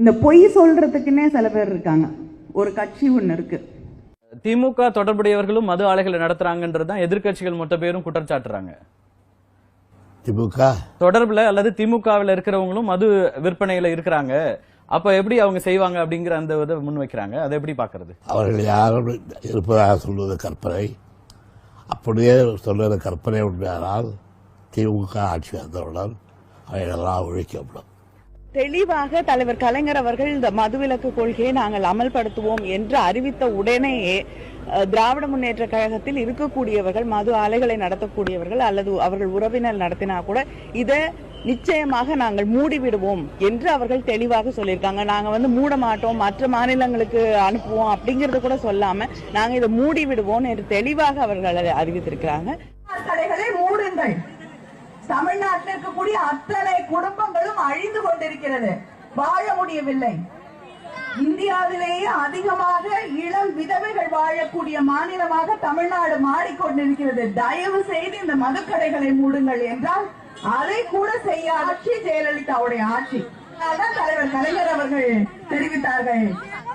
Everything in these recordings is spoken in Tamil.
இந்த பொய் சொல்றதுக்குன்னே சில பேர் இருக்காங்க. ஒரு கட்சி ஒன்று இருக்கு. திமுக தொடர்புடையவர்களும் மது ஆலைகளை நடத்துறாங்கன்றது தான் எதிர்க்கட்சிகள் மொத்த பேரும் குற்றம் சாட்டுறாங்க. திமுக? தொடர்புல அல்லது திமுகவில் இருக்கிறவங்களும் மது விற்பனையில இருக்கிறாங்க. அப்ப எப்படி அவங்க செய்வாங்க அப்படிங்கிற அந்த இதை முன் வைக்கிறாங்க. அதை எப்படி பாக்குறது அவர்கள் யாரும் இருப்பதாக சொல்வது கற்பனை. அப்படியே சொல்வது கற்பனை உண்மையானால் திமுக ஆட்சி வந்தவுடன் அவைகளெல்லாம் ஒழிக்கப்படும். தெளிவாக தலைவர் கலைஞர் அவர்கள் இந்த மதுவிலக்கு கொள்கையை நாங்கள் அமல்படுத்துவோம் என்று அறிவித்த உடனேயே திராவிட முன்னேற்ற கழகத்தில் இருக்கக்கூடியவர்கள் மது ஆலைகளை நடத்தக்கூடியவர்கள் அல்லது அவர்கள் உறவினர் நடத்தினா கூட இதை நிச்சயமாக நாங்கள் மூடிவிடுவோம் என்று அவர்கள் தெளிவாக சொல்லியிருக்காங்க. நாங்க வந்து மூட மாட்டோம் மற்ற மாநிலங்களுக்கு அனுப்புவோம் அப்படிங்கறது கூட சொல்லாம நாங்க இதை மூடி விடுவோம் என்று தெளிவாக அவர்கள் அறிவித்திருக்கிறாங்க. மூடுங்கள். தமிழ்நாட்டில் இருக்கக்கூடிய அத்தனை குடும்பங்களும் அழிந்து கொண்டிருக்கிறது. வாழ முடியவில்லை. இந்தியாவிலேயே அதிகமாக இளம் விதவைகள் வாழக்கூடிய மாநிலமாக தமிழ்நாடு மாறிக்கொண்டிருக்கிறது. தயவு செய்து இந்த மதுக்கடைகளை மூடுங்கள் என்றால் அதை கூட செய்ய ஆட்சி ஜெயலலிதாவுடைய ஆட்சி. அதான் தலைவர் கலைஞர் அவர்கள் தெரிவித்தார்கள்.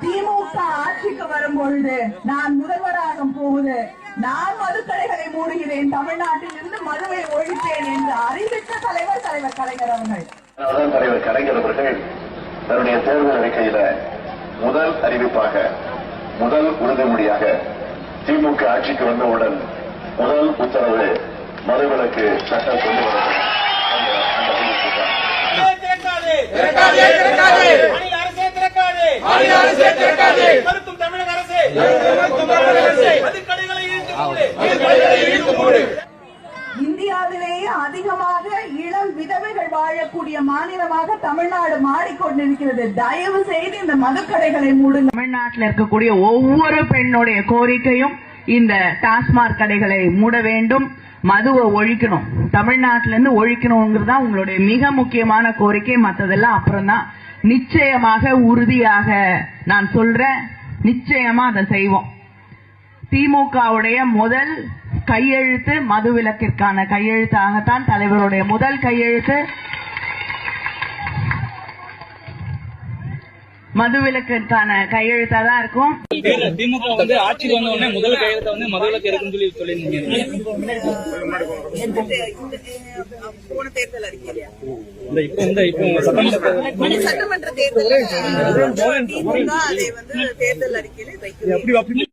திமுக ஆட்சிக்கு வரும் பொழுது நான் முதல்வராக போகுது நான் மதுக்கடைகளை மூடுகிறேன் தமிழ்நாட்டில் இருந்து மதுவை ஒழிப்பேன் என்று அறிவித்த தலைவர் தலைவர் கலைஞர் அவர்கள். தலைவர் கலைஞர் அவர்கள் தன்னுடைய தேர்தல் அறிக்கையில முதல் அறிவிப்பாக முதல் உறுதிமொழியாக திமுக ஆட்சிக்கு வந்தவுடன் முதல் உத்தரவு மதுவிலக்கு சட்டம் கொண்டு வரப்படும். மறுக்கும் தமிழக அரசே. இந்தியாவிலேயே அதிகமாக இளம் விதவைகள் வாழக்கூடிய மாநிலமாக தமிழ்நாடு மாறிக்கொண்டிருக்கிறது. தயவு செய்து இந்த மதுக்கடைகளை மூடுங்க தமிழ்நாட்டில் இருக்கக்கூடிய ஒவ்வொரு பெண்ணுடைய கோரிக்கையும் இந்த டாஸ்மாக் கடைகளை மூட வேண்டும். மதுவை ஒழிக்கணும். தமிழ்நாட்டில இருந்து ஒழிக்கணுங்கிறது தான் உங்களுடைய மிக முக்கியமான கோரிக்கை. மத்ததெல்லாம் அப்புறம் தான் நிச்சயமாக உறுதியாக நான் சொல்றேன். நிச்சயமா அதை செய்வோம். திமுகவுடைய முதல் கையெழுத்து மதுவிலக்கிற்கான கையெழுத்தாகத்தான் தலைவருடைய முதல் கையெழுத்து மதுவிலக்கிற்கான கையெழுத்தா தான் இருக்கும். திமுக வந்து ஆட்சிக்கு வந்த உடனே முதல் கையெழுத்த வந்து மதுவிலக்கு இருக்குன்னு சொல்லி சொல்லியிருந்தீங்க. போன தேர்தல் அறிக்கையில இந்த இப்போ இந்த இப்போ சட்டமன்ற தேர்தல் அறிக்கையில